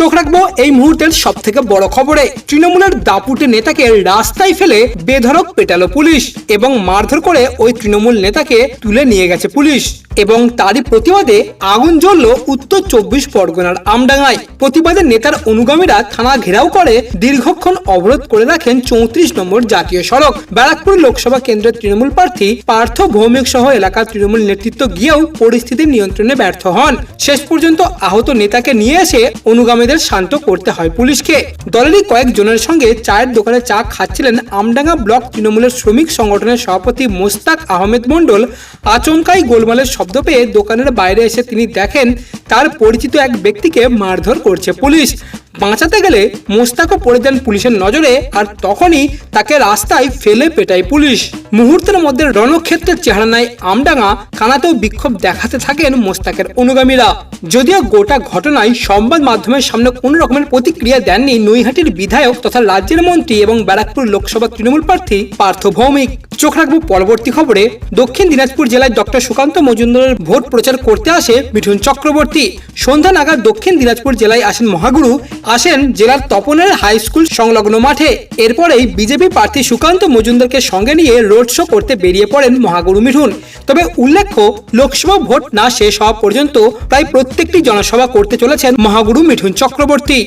চোখ রাখব, এই মুহূর্তের সব থেকে বড় খবরে। তৃণমূলের দাপুটে নেতাকে রাস্তায় ফেলে বেধরক পেটালো পুলিশ এবং মারধর করে ওই তৃণমূল নেতাকে তুলে নিয়ে গেছে পুলিশ। এবং তারই প্রতিবাদে আগুন জ্বলল উত্তর চব্বিশ পরগনার আমডাঙ্গায়। প্রতিবাদে নেতার অনুগামীরা থানা ঘেরাও করে দীর্ঘক্ষণ অবরোধ করে রাখেন চৌত্রিশ নম্বর জাতীয় সড়ক। ব্যারাকপুর লোকসভা কেন্দ্রের তৃণমূল প্রার্থী পার্থ ভৌমিক সহ এলাকার তৃণমূল নেতৃত্ব গিয়েও পরিস্থিতি নিয়ন্ত্রণে ব্যর্থ হন। শেষ পর্যন্ত আহত নেতাকে নিয়ে এসে অনুগামীদের শান্ত করতে হয় পুলিশকে। দলেরই কয়েকজনের সঙ্গে চায়ের দোকানে চা খাচ্ছিলেন আমডাঙ্গা ব্লক তৃণমূলের শ্রমিক সংগঠনের সভাপতি মোস্তাক আহমেদ মণ্ডল। আচমকাই গোলমালের শব্দ পেয়ে দোকানের বাইরে এসে তিনি দেখেন তার পরিচিত এক ব্যক্তিকে মারধর করছে পুলিশ। বাঁচাতে গেলে মোস্তাকও পড়ে দেন পুলিশের নজরে আর তখনই তাকে রাস্তায় ফেলে পেটায় পুলিশ। মুহূর্তের মধ্যে রণক্ষেত্রের চেহারা নেয় আমডাঙ্গা, কানাতেও বিক্ষোভ দেখাতে থাকেন মোস্তাকের অনুগামীরা। যদিও গোটা ঘটনায় সংবাদ মাধ্যমের সামনে কোনো রকমের প্রতিক্রিয়া দেননি নৈহাটির বিধায়ক তথা রাজ্যের মন্ত্রী এবং ব্যারাকপুর লোকসভা তৃণমূল প্রার্থী পার্থ ভৌমিক। চোখ রাখব পরবর্তী খবরে। দক্ষিণ দিনাজপুর জেলায় ডক্টর সুকান্ত মজুমদারের ভোট প্রচার করতে আসে মিঠুন চক্রবর্তী। সন্ধ্যা নাগাদ দক্ষিণ দিনাজপুর জেলায় আসেন মহাগুরু, আসেন জেলার তপনের হাই স্কুল সংলগ্ন মাঠে। এরপরেই বিজেপি প্রার্থী সুকান্ত মজুমদারকে সঙ্গে নিয়ে রোড শো করতে বেরিয়ে পড়েন মহাগুরু মিঠুন। তবে উল্লেখ্য, লোকসভা ভোট না শেষ হওয়া পর্যন্ত প্রায় প্রত্যেকটি জনসভা করতে চলেছেন মহাগুরু মিঠুন চক্রবর্তী।